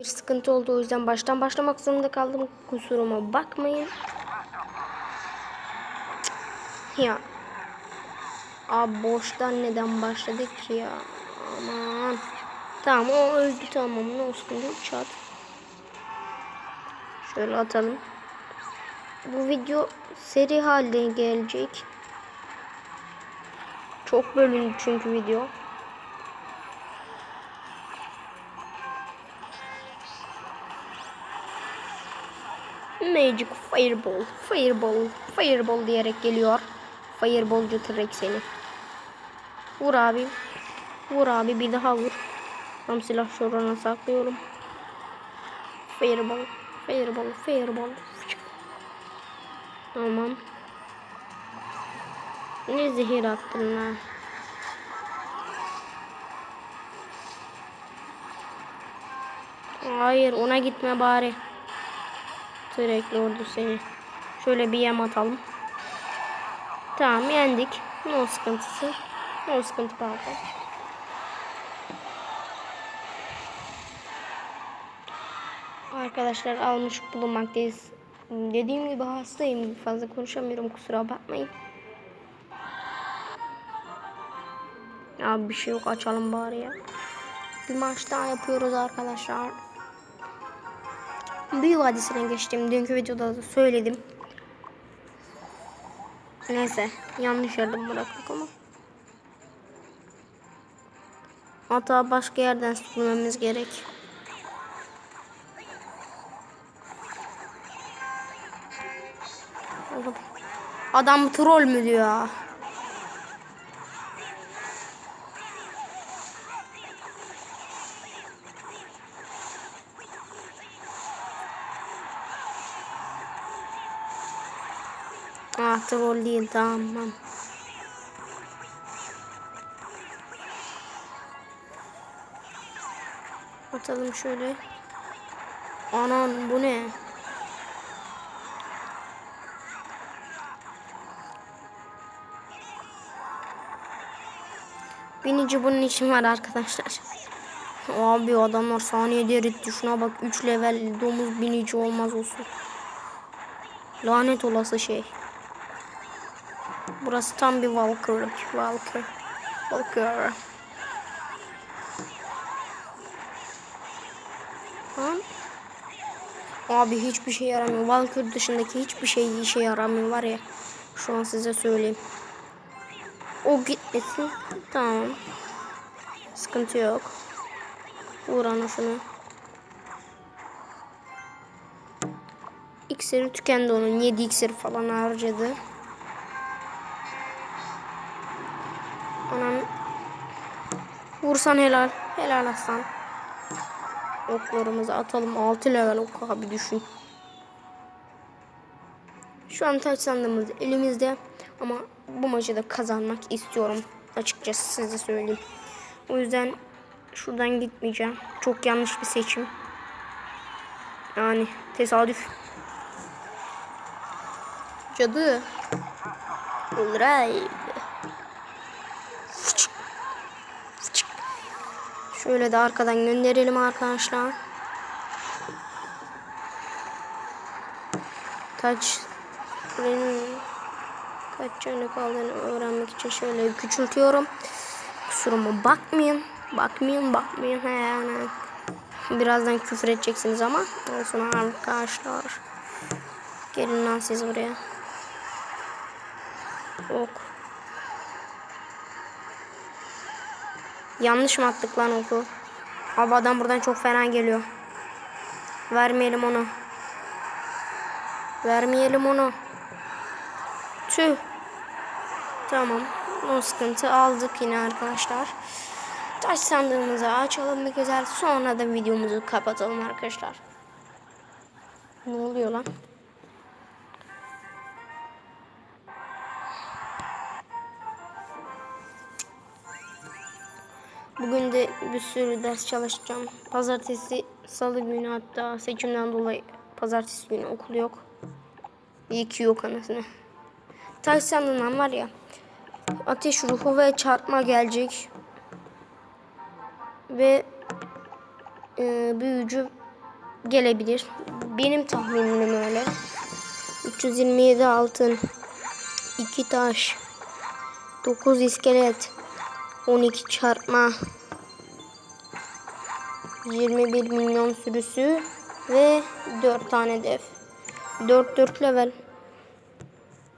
Bir sıkıntı oldu o yüzden baştan başlamak zorunda kaldım. Kusuruma bakmayın. Ya. Abi boştan neden başladık ki ya? Aman. Tamam o öldü tamam. Ne sıkıntı çat. Şöyle atalım. Bu video seri halde gelecek. Çok bölündü çünkü video. Magic Fireball, Fireball, Fireball diyerek geliyor. Fireballcu T-Rex seni. Vur abi. Vur abi bir daha vur. Tam silah şorana saklıyorum. Fireball, Fireball, Fireball. Tamam. Ne zehir attın lan. Hayır ona gitme bari. Sürekli ordu seni. Şöyle bir yem atalım. Tamam yendik. No sıkıntısı. No sıkıntı pardon. Arkadaşlar almış bulunmaktayız. Dediğim gibi hastayım. Fazla konuşamıyorum. Kusura bakmayın. Ya bir şey yok. Açalım bari ya. Bir maç daha yapıyoruz arkadaşlar. Büyü Vadisi'ne geçtim. Dünkü videoda da söyledim. Neyse. Yanlış yerden bıraktık ama. Hatta başka yerden sürmemiz gerek. Adam troll mü diyor? Ah troll tamam. Atalım şöyle. Anan bu ne? Binici bunun için var arkadaşlar. Abi adamlar saniyede eritti. Şuna bak 3 level domuz binici olmaz olsun. Lanet olası şey. Burası tam bir Valkyrie. Valkyrie. Valkyrie. Lan. Abi hiçbir şey yaramıyor. Valkyrie dışındaki hiçbir şey işe yaramıyor var ya. Şu an size söyleyeyim. O gitmesin. Tamam. Sıkıntı yok. Vur ana şunu. İksiri tükendi onun. 7 iksir falan harcadı. Vursan helal. Helal aslan. Oklarımızı atalım. 6 level ok abi düşün. Şu an taç sandığımız elimizde. Ama bu maçı da kazanmak istiyorum. Açıkçası size söyleyeyim. O yüzden şuradan gitmeyeceğim. Çok yanlış bir seçim. Yani tesadüf. Cadı. Alright. Şöyle de arkadan gönderelim arkadaşlar. Kaç kaç canı kaldığını öğrenmek için şöyle küçültüyorum. Kusuruma bakmayın. Bakmayın, bakmayın. He yani. Birazdan küfür edeceksiniz ama olsun arkadaşlar. Gelin lan siz buraya. Ok. Yanlış mı attık lan oku? Abi adam buradan çok fena geliyor. Vermeyelim onu. Vermeyelim onu. Tüh. Tamam. O sıkıntı aldık yine arkadaşlar. Taş sandığımızı açalım bir güzel. Sonra da videomuzu kapatalım arkadaşlar. Ne oluyor lan? Bugün de bir sürü ders çalışacağım. Pazartesi, salı günü hatta seçimden dolayı pazartesi günü okul yok. İyi ki yok anasını. Taş var ya ateş ruhu ve çarpma gelecek. Ve e, büyücü gelebilir. Benim tahminim öyle. 327 altın, 2 taş, 9 iskelet, 12 çarpma, 21 milyon sürüsü ve 4 tane dev. 4 4 level.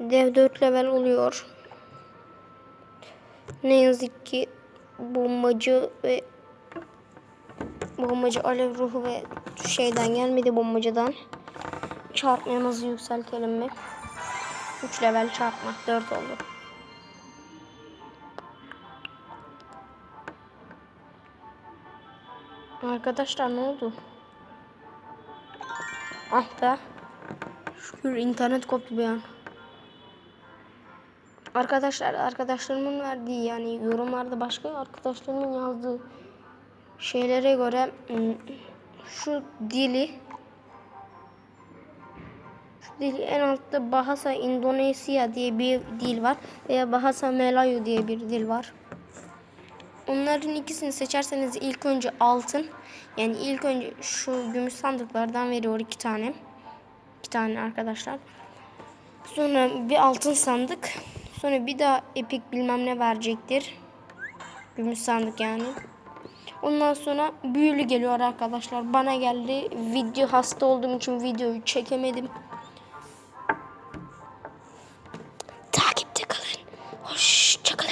Dev 4 level oluyor. Ne yazık ki bombacı ve bombacı alev ruhu ve şeyden gelmedi bombacıdan. Çarpmamızı yükseltelim mi? 3 level çarpma 4 oldu. Arkadaşlar ne oldu? Ah be. Şükür internet koptu bir an. Arkadaşlar arkadaşlarımın verdiği yani yorumlarda başka arkadaşlarımın yazdığı şeylere göre ım, şu dili şu dili en altta Bahasa Indonezya diye bir dil var veya Bahasa Melayu diye bir dil var. Onların ikisini seçerseniz ilk önce altın yani ilk önce şu gümüş sandıklardan veriyor iki tane. iki tane arkadaşlar. Sonra bir altın sandık. Sonra bir daha epik bilmem ne verecektir. Gümüş sandık yani. Ondan sonra büyülü geliyor arkadaşlar. Bana geldi. Video hasta olduğum için videoyu çekemedim.